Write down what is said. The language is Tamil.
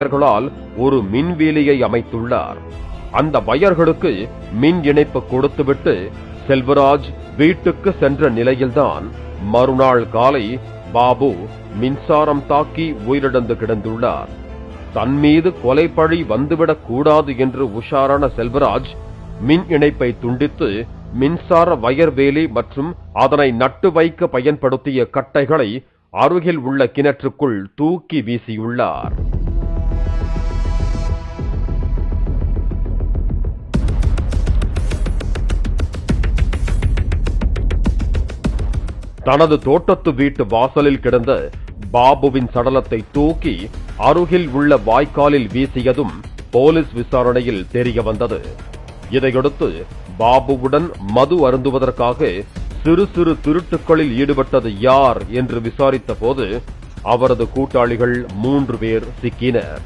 வயர்களால் ஒரு மின்வேலியை அமைத்துள்ளார். அந்த வயர்களுக்கு மின் இணைப்பு கொடுத்துவிட்டு செல்வராஜ் வீட்டுக்கு சென்ற நிலையில்தான் மறுநாள் காலை பாபு மின்சாரம் தாக்கி உயிரிழந்து கிடந்துள்ளார். தன் மீது கொலைப்பழி வந்துவிடக் கூடாது என்று உஷாரான செல்வராஜ் மின் இணைப்பை துண்டித்து மின்சார வயர்வேலி மற்றும் அதனை நட்டு வைக்க பயன்படுத்திய கட்டைகளை அருகில் உள்ள கிணற்றுக்குள் தூக்கி வீசியுள்ளார். தனது தோட்டத்து வீட்டு வாசலில் கிடந்த பாபுவின் சடலத்தை தூக்கி அருகில் உள்ள வாய்க்காலில் வீசியதும் போலீஸ் விசாரணையில் தெரிய வந்தது. இதையடுத்து பாபுவுடன் மது அருந்துவதற்காக சிறு சிறு திருட்டுக்களில் ஈடுபட்டது யார் என்று விசாரித்த போது அவரது கூட்டாளிகள் மூன்று பேர் சிக்கினர்.